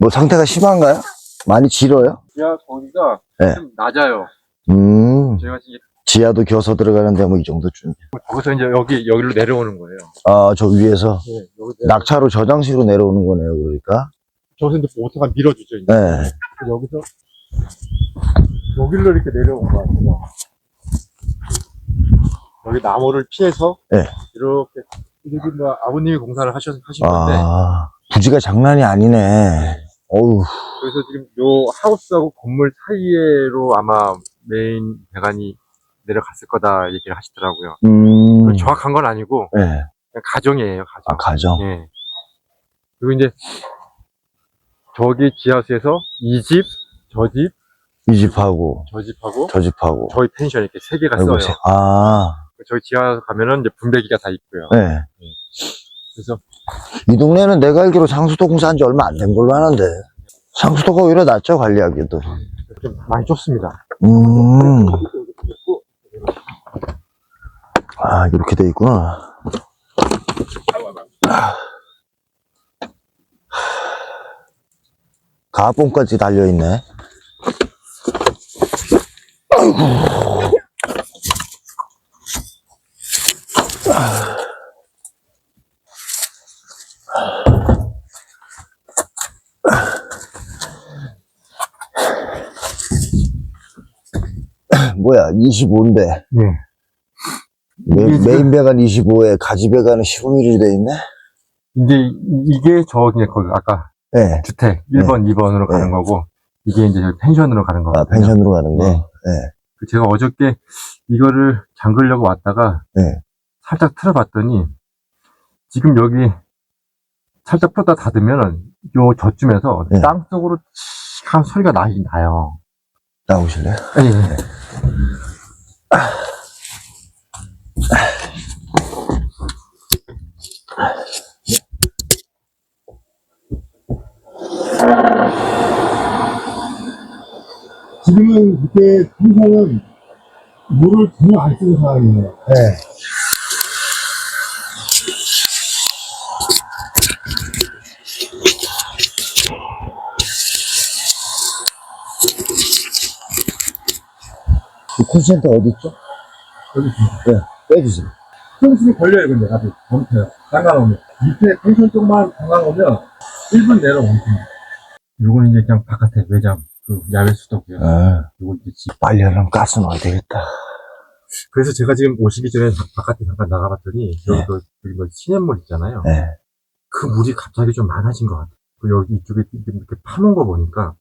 뭐 상태가 심한가요? 많이 질어요? 지하 거기가 네. 좀 낮아요. 음, 제가 이제 지하도 겨서 들어가는데 뭐 이 정도쯤. 거기서 이제 여기 여기로 내려오는 거예요. 아, 저 위에서 네, 여기 내려- 낙차로 저장시로 내려오는 거네요, 그러니까. 저기서 이제 보트가 밀어주죠. 이제. 네. 여기서 여기로 이렇게 내려온 거 같아요. 여기 나무를 피해서 네. 이렇게 여기 뭐 아버님이 공사를 하셔 하신 건데 아, 부지가 장난이 아니네. 어우, 그래서 지금 요 하우스하고 건물 사이에로 아마 메인 배관이 내려갔을 거다 얘기를 하시더라고요. 음, 정확한 건 아니고 네. 그냥 가정이에요, 가정. 아, 가정. 예. 그리고 이제 저기 지하수에서 이 집, 저 집, 이 집하고, 저 집하고 저 집하고. 저희 펜션 이렇게 세 개가 아이고, 써요. 세- 아, 저희 지하 가면은 이제 분배기가 다 있고요. 네. 그래서 이 동네는 내가 알기로 상수도 공사한 지 얼마 안 된 걸로 아는데. 상수도가 오히려 낫죠, 관리하기도. 좀 많이 좁습니다. 음. 아, 이렇게 돼 있구나. 가봉까지 달려있네. 뭐야, 25인데. 네. 메, 이게 지금- 메인 배관 25에 가지 배관은 15mm 돼 있네? 이제 이- 이게 저 그냥 거기 아까 네. 주택 1번, 2번으로 가는 네. 거고 이게 이제 펜션으로 가는 아, 거거든요. 펜션으로 가는 거? 네. 네. 그 제가 어저께 이거를 잠그려고 왔다가 네. 살짝 틀어봤더니 지금 여기 살짝 풀었다 닫으면은 요 저쯤에서 네. 땅 속으로 칙 하는 소리가 나긴 나요. 나오실래요? 예, 예. 지금은 이때 풍선은 물을 전혀 안 쓰는 상황이에요. 네. 이 콘센트 어디 있죠? 여기. 네, 빼주세요. 펜션이 걸려요, 근데 나도 멈춰요. 잠깐 오면. 밑에 펜션 쪽만 잠깐 오면 1분 내로 멈춥니다. 요거는 이제 그냥 바깥에 외장 그 야외 수도고요. 아, 요거 이제 집. 빨리 하려면 가스 넣어야 되겠다. 그래서 제가 지금 오시기 전에 바- 바깥에 잠깐 나가봤더니 여기 네. 그 여기 뭐 시냇물 있잖아요. 네. 그 물이 갑자기 좀 많아진 것 같아요. 그 여기 이쪽에 이렇게 파놓은 거 보니까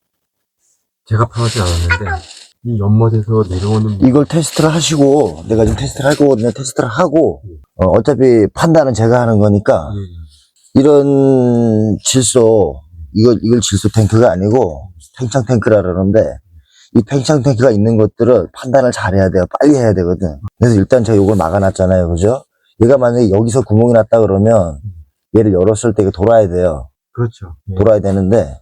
제가 파놓진 않았는데 이 연못에서 내려오는 물 이걸 테스트를 하시고, 내가 지금 테스트를 할 거거든요. 테스트를 하고, 어, 어차피 판단은 제가 하는 거니까, 예, 이런 질소, 이걸, 이걸 질소 탱크가 아니고, 팽창 탱크라 그러는데, 이 팽창 탱크가 있는 것들을 판단을 잘 해야 돼요. 빨리 해야 되거든. 그래서 일단 제가 이걸 막아놨잖아요. 그죠? 얘가 만약에 여기서 구멍이 났다 그러면, 얘를 열었을 때 이게 돌아야 돼요. 그렇죠. 예. 돌아야 되는데,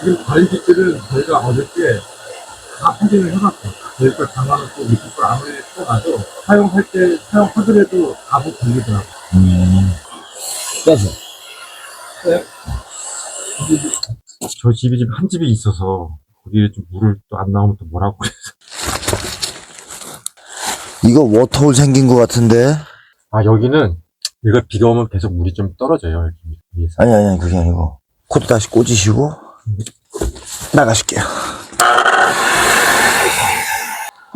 지금 관리기들은 저희가 어저께 다 확인을 해봤고, 저희 걸 담아놓고 밑에 걸 아무리 써놔도 사용할 때 사용하더라도 가부 걸리더라고요. 음. 빼서. 저 집이 지금 한 집이 있어서 거기에 좀 물을 또 안 나오면 또 뭐라고 그래. 이거 워터홀 생긴 것 같은데? 아 여기는 이거 비가 오면 계속 물이 좀 떨어져요 여기 위에서. 아니, 아니, 아니, 그게 아니고. 코드 다시 꽂으시고, 나가실게요.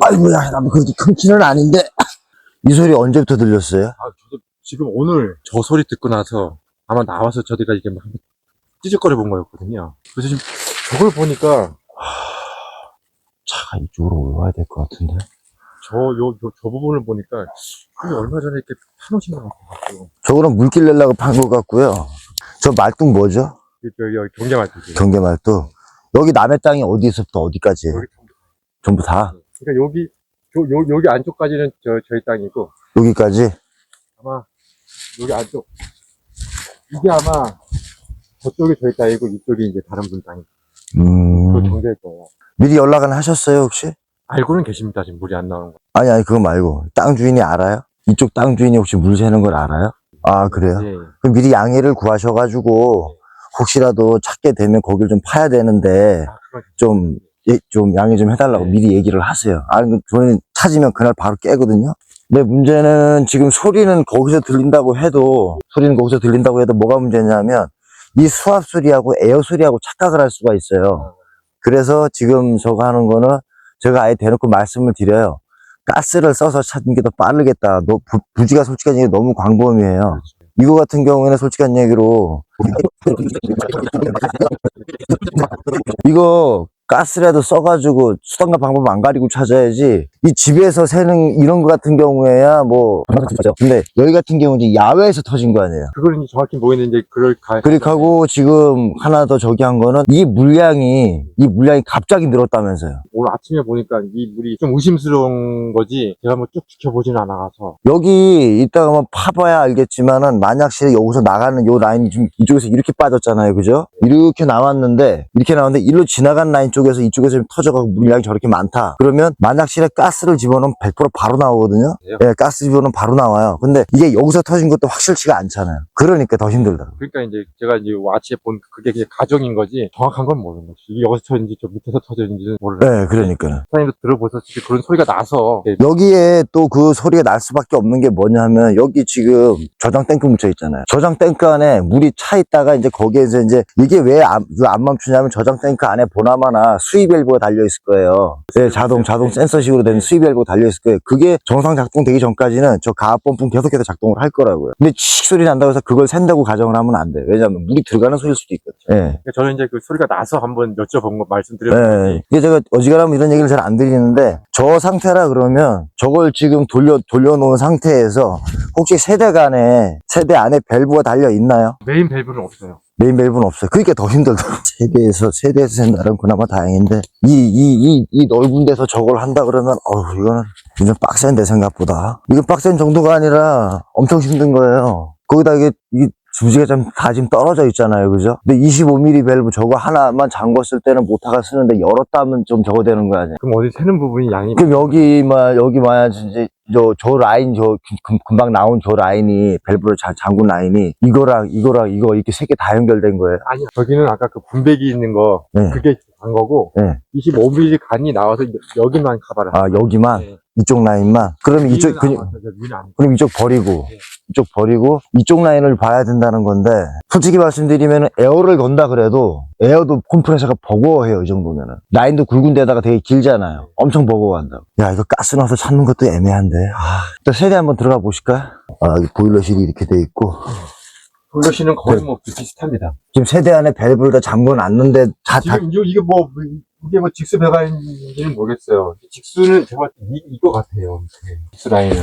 아이고야, 나도 그렇게 큰 키는 아닌데. 이 소리 언제부터 들렸어요? 아 저도 지금 오늘 저 소리 듣고 나서 아마 나와서 저희가 이게 막 찌직거려 본 거였거든요. 그래서 지금 저걸 보니까 차가 이쪽으로 올라와야 될 것 같은데. 저, 요, 요, 저 부분을 보니까, 그게 얼마 전에 이렇게 파놓으신 것 같아요. 저거는 물길 내려고 판 것 같고요. 저 말뚝 뭐죠? 여기, 여기 경계말뚝이에요. 경계 말뚝. 여기 남의 땅이 어디서부터 어디까지? 여기, 전부 다? 그러니까 여기, 저, 요, 여기 안쪽까지는 저, 저희 땅이고, 여기까지? 아마, 여기 안쪽, 이게 아마, 저쪽이 저희 땅이고, 이쪽이 이제 다른 분 땅이고, 그 음. 경계일 거예요. 미리 연락은 하셨어요, 혹시? 알고는 계십니다, 지금 물이 안 나오는 거. 아니, 아니, 그거 말고. 땅 주인이 알아요? 이쪽 땅 주인이 혹시 물 새는 걸 알아요? 아, 그래요? 예. 그럼 미리 양해를 구하셔가지고, 혹시라도 찾게 되면 거기를 좀 파야 되는데, 아, 좀, 예, 좀 양해 좀 해달라고 네. 미리 얘기를 하세요. 아니, 그 저희는 찾으면 그날 바로 깨거든요. 근데 문제는 지금 소리는 거기서 들린다고 해도, 소리는 거기서 들린다고 해도 뭐가 문제냐면, 이 수압 소리하고 에어 소리하고 착각을 할 수가 있어요. 그래서 지금 저거 하는 거는 제가 아예 대놓고 말씀을 드려요. 가스를 써서 찾는 게 더 빠르겠다. 너, 부, 부지가 얘기 너무 광범위해요. 이거 같은 경우에는 솔직한 얘기로. 이거 가스라도 써가지고 수단과 방법 안 가리고 찾아야지. 이 집에서 새는 이런 거 같은 경우에야 뭐 근데 여기 같은 경우는 이제 야외에서 터진 거 아니에요. 그걸 이제 정확히 모르겠는데 그럴 가. 그리고 지금 하나 더 저기 한 거는 이 물량이 이 물량이 갑자기 늘었다면서요. 오늘 아침에 보니까 이 물이 좀 의심스러운 거지 제가 뭐쭉 지켜보지는 않아서. 여기 이따가 뭐 파봐야 알겠지만은 만약실에 여기서 나가는 요 라인이 좀 이쪽에서 이렇게 빠졌잖아요. 그죠? 이렇게 나왔는데 이렇게 나왔는데 일로 지나간 라인 쪽에서 이쪽에서 좀 터져가고 물량이 저렇게 많다. 그러면 만약실에 가스를 집어넣으면 100% 바로 나오거든요? 예 가스 집어넣으면 바로 나와요. 근데 이게 여기서 터진 것도 확실치가 않잖아요. 그러니까 더 힘들다 그러니까 이제 제가 이제 아침에 본 그게 그냥 가정인 거지 정확한 건 모르는 거지. 이게 여기서 터졌는지 저 밑에서 터졌는지는 모르는 네 그러니까는 사장님도 들어보셨을 때 그런 소리가 나서 예, 여기에 또 그 소리가 날 수밖에 없는 게 뭐냐면 여기 지금 저장 탱크 묻혀 있잖아요. 저장 탱크 안에 물이 차 있다가 이제 거기에서 이제 이게 왜 안 멈추냐면 저장 탱크 안에 보나마나 수입 밸브가 달려 있을 거예요. 네, 자동 자동 센서식으로 된 수입 밸브가 달려 있을 거예요. 그게 정상 작동 되기 전까지는 저 가압 펌프는 계속해서 작동을 할 거라고요. 근데 칙 소리 난다고 해서 그걸 샌다고 가정을 하면 안 돼요. 왜냐하면 물이 들어가는 소리일 수도 있거든요. 예. 그러니까 저는 이제 그 소리가 나서 한번 여쭤본 거 말씀드렸는데 네. 이게 제가 어지간하면 이런 얘기를 잘 안 드리는데 저 상태라 그러면 저걸 지금 돌려 돌려놓은 상태에서 혹시 세대 간에 세대 안에 밸브가 달려 있나요? 메인 밸브는 없어요. 메인 밸브는 없어요. 그러니까 더 힘들다. 세대에서 세대에서 센다면 그나마 다행인데 이 이 이 이 넓은 데서 저걸 한다 그러면 어우 이거는 굉장히 빡센데 생각보다 이거 빡센 정도가 아니라 엄청 힘든 거예요. 거기다 이게 이 주지가 좀 다 지금 떨어져 있잖아요, 그죠? 근데 25mm 밸브 저거 하나만 잠궜을 때는 모타가 쓰는데 열었다면 좀 저거 되는 거 아니에요? 그럼 어디 새는 부분이 양이 그럼 여기만 여기 만약 이제 저, 저 라인 저 금, 금방 나온 저 라인이 밸브를 잘 잠근 라인이 이거랑 이거랑 이거 이렇게 세 개 다 연결된 거예요. 아니 저기는 아까 그 분배기 있는 거 네. 그게 간 거고 네. 25mm 간이 나와서 여기만 커버를 아 여기만 네. 이쪽 라인만. 그러면 이쪽 그, 안 그럼 이쪽 버리고 네. 이쪽 버리고 이쪽 라인을 봐야 된다는 건데 솔직히 말씀드리면 에어를 건다 그래도 에어도 컴프레서가 버거워해요 이 정도면은 라인도 굵은 데다가 되게 길잖아요 엄청 버거워한다고 야 이거 가스 넣어서 찾는 것도 애매한데 아, 일단 세대 한번 들어가 보실까요? 아 여기 보일러실이 이렇게 돼 있고 돌려시는 거의 네. 뭐 비슷합니다. 지금 세대 안에 밸브를 다 잠궈 놨는데 다, 다 지금 이거 이게 뭐 이게 뭐 직수 배관인지는 모르겠어요. 직수는 제가 봤을 때 이, 이거 같아요. 네. 직수 라인은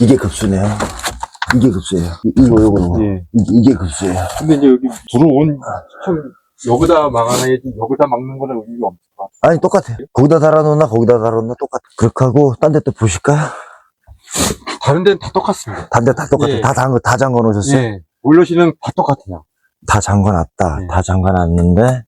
이게 급수네요 이게 급수예요 이- 이거 요거 예. 이게, 이게 급수예요 근데 이제 여기 들어온 참 여기다 막아놔야지 여기다 막는 거는 의미가 같 아니 똑같아 거기다 달아놓나 거기다 달아놓나 똑같아 그렇게 하고 딴 데 또 보실까요? 다른 데는 다 똑같습니다. 단데다 똑같아 예. 다 잠궈 다 잠궈 놓으셨어요? 예. 보일러시는 다 똑같아요. 다 잠궈 놨다. 네. 다 잠궈 놨는데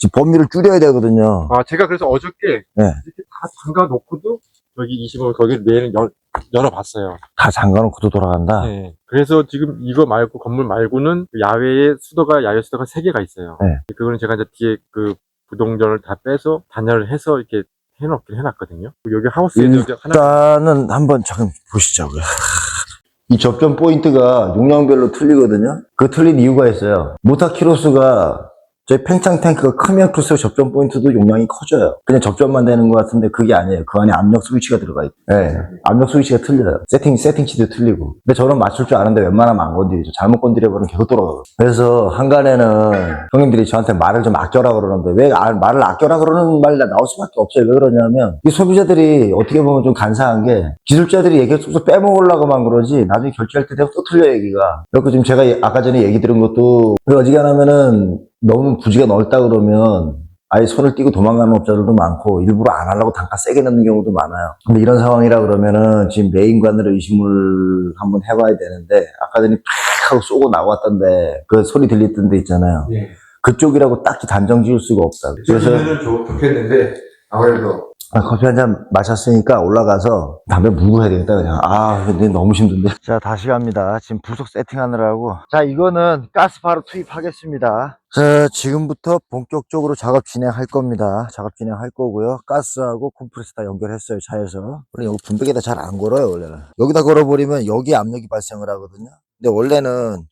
지금 범위를 줄여야 되거든요. 아, 제가 그래서 어저께 네. 이렇게 다 잠가 놓고도 여기 25, 거기 내일은 열, 열어봤어요. 다 잠가 놓고도 돌아간다. 네. 그래서 지금 이거 말고, 건물 말고는 그 야외에 수도가, 야외 수도가 3개가 있어요. 네. 그거는 제가 이제 뒤에 그 부동전을 다 빼서 단열을 해서 이렇게 해놓긴 해놨거든요. 여기 하우스에도 이제 하나, 일단은 한번 잠깐 보시자고요. 이 접점 포인트가 용량별로 틀리거든요. 그 틀린 이유가 있어요. 모타 키로수가 저희 팽창 탱크가 크면 클수록 접점 포인트도 용량이 커져요. 그냥 접점만 되는 것 같은데 그게 아니에요. 그 안에 압력 스위치가 들어가 있고. 네. 압력 스위치가 틀려요. 세팅, 세팅치도 틀리고. 근데 저는 맞출 줄 아는데 웬만하면 안 건드리죠. 잘못 건드려버리면 계속 돌아가요. 그래서 한간에는 형님들이 저한테 말을 좀 아껴라 그러는데 왜 아- 말을 아껴라 그러는 말이 나올 수밖에 없어요. 왜 그러냐면 이 소비자들이 어떻게 보면 좀 간사한 게 기술자들이 얘기를 쏙쏙 빼먹으려고만 그러지 나중에 결제할 때 되면 또 틀려 얘기가. 그래서 지금 제가 예- 아까 전에 얘기 들은 것도 그 어지간하면은 너무 부지가 넓다 그러면 아예 손을 띄고 도망가는 업자들도 많고 일부러 안 하려고 단가 세게 넣는 경우도 많아요. 근데 이런 상황이라 그러면은 지금 메인관으로 의심을 한번 해봐야 되는데 아까 전에 팍 하고 쏘고 나왔던데 그 소리 들렸던 데 있잖아요. 예. 그쪽이라고 딱히 단정 지을 수가 없다. 그래서 그래서 좋, 좋겠는데, 아무래도 아, 커피 한 잔 마셨으니까 올라가서 담배 물고 해야 되겠다, 그냥. 아, 근데 너무 힘든데. 자, 다시 갑니다. 지금 부속 세팅하느라고. 자, 이거는 가스 바로 투입하겠습니다. 자, 지금부터 본격적으로 작업 진행할 겁니다. 작업 진행할 거고요. 가스하고 컴프레서 다 연결했어요, 차에서. 원래 여기 분배기에다 잘 안 걸어요, 원래는. 여기다 걸어버리면 여기 압력이 발생을 하거든요. 근데 원래는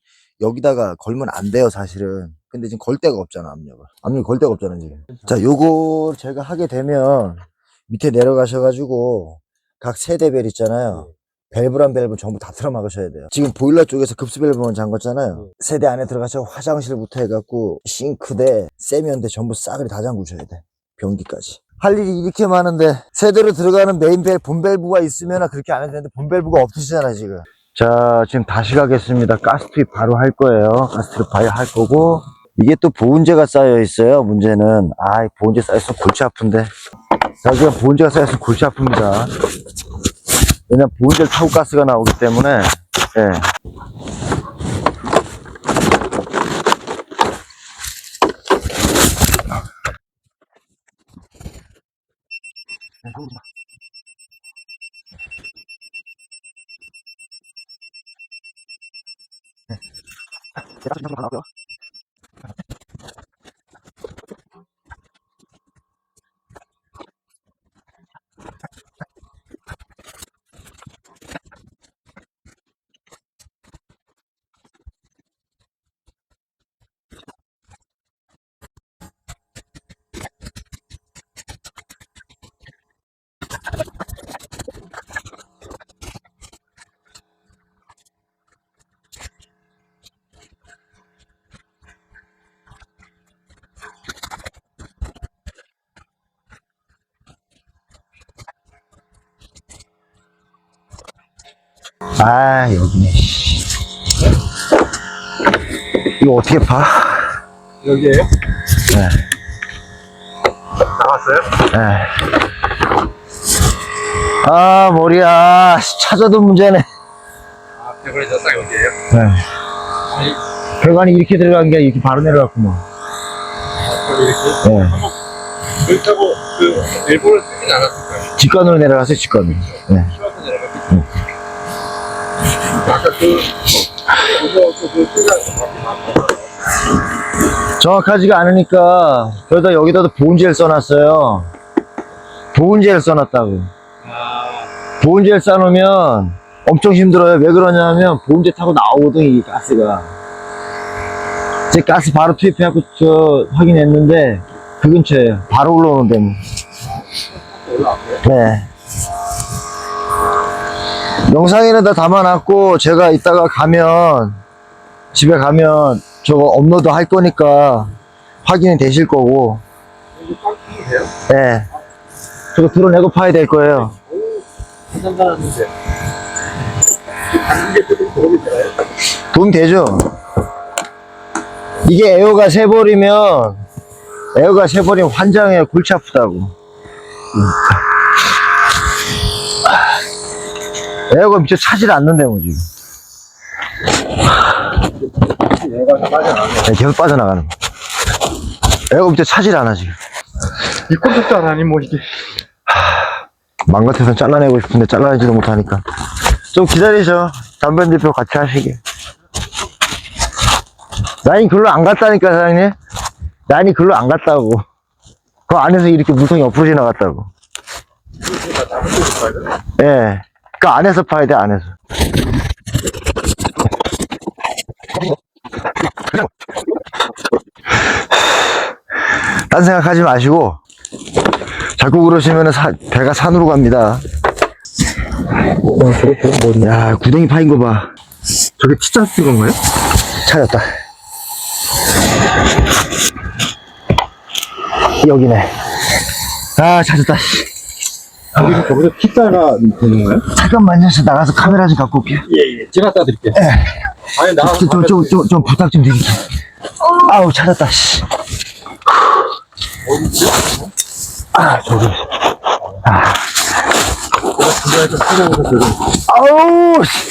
여기다가 걸면 안 돼요, 사실은. 근데 지금 걸 데가 없잖아, 압력을. 압력이 걸 데가 없잖아, 지금. 자, 요거 제가 하게 되면 밑에 내려가셔가지고 각 세대별 있잖아요. 밸브랑 밸브 전부 다 틀어 막으셔야 돼요. 지금 보일러 쪽에서 급수 밸브만 잠궜잖아요. 세대 안에 들어가서 화장실부터 해갖고 싱크대, 세면대 전부 싸그리 다 잠그셔야 돼. 변기까지. 할 일이 이렇게 많은데 세대로 들어가는 메인 밸, 본 밸브가 있으면 그렇게 안 해도 되는데 본 밸브가 없으시잖아 지금. 자 지금 다시 가겠습니다. 가스 투입 바로 할 거예요. 가스 투입 바로 할 거고 이게 또 보온재가 쌓여 있어요. 문제는 아 보온재 쌓여서 골치 아픈데. 자, 그냥 보온재가 쌓여서 골치 아픕니다. 왜냐면 보온재를 타고 가스가 나오기 때문에, 예. 아, 여기네. 씨. 이거 어떻게 봐? 여기에요? 네. 나왔어요? 네. 아, 머리야. 씨, 찾아도 문제네. 아, 배관이 딱 여기에요? 네. 아니, 배관이 이렇게 들어간 게 이렇게 바로 내려갔구만. 거기 이렇게. 네. 그렇다고 그 일본을 쓰진 않았을 거예요. 직관으로 내려갔어요, 직관으로. 네. 쉬어서 내려갔기 아 정확하지가 않으니까, 그러다 여기다도 보온젤 써놨어요. 보온젤 써놨다고. 아, 보온젤 싸놓으면 엄청 힘들어요. 왜 그러냐면 보온젤 타고 나오거든, 이 가스가. 제 가스 바로 투입해갖고 저 확인했는데 그 근처에요. 바로 올라오는데 뭐. 올라왔어요? 네. 영상에는 다 담아놨고 제가 이따가 가면 집에 가면 저거 업로드 할 거니까 확인이 되실 거고 돼요? 네. 저거 드러내고 파야 될 거예요. 돈 되죠? 이게 에어가 새버리면, 에어가 새버리면 환장해요. 골치 아프다고. 에어가 밑에 차질 않는데, 뭐, 지금. 얘가 다 빠져나가네. 네, 계속 빠져나가는 거. 에어가 밑에 차질 않아, 지금. 이 콘셉트 하나니 뭐 이게. 맘 같아서 잘라내고 싶은데 잘라내지도 못하니까. 좀 기다리죠. 담배 대표 같이 하시게. 라인 글로 안 갔다니까, 사장님. 라인이 글로 안 갔다고. 그 안에서 이렇게 무성이 옆으로 지나갔다고. 예. 그 안에서 파야 돼, 안에서. 딴 생각하지 마시고, 자꾸 그러시면 사, 배가 산으로 갑니다. 어, 야, 구덩이 파인 거 봐. 저게 티자 찍은 거예요? 찾았다. 여기네. 아, 찾았다. 거기서 거기서 키자가 되는 거예요? 잠깐만요. 저 나가서 카메라 좀 갖고 올게요. 예, 예. 제가 따드릴게요. 예. 아니, 나가서. 좀, 좀, 좀, 좀, 좀 부탁 좀 드릴게요. 어. 아우, 찾았다, 씨. 뭐 어디지? 아, 저기. 아. 내가 그거에서 찾아보고 그래. 아우, 씨.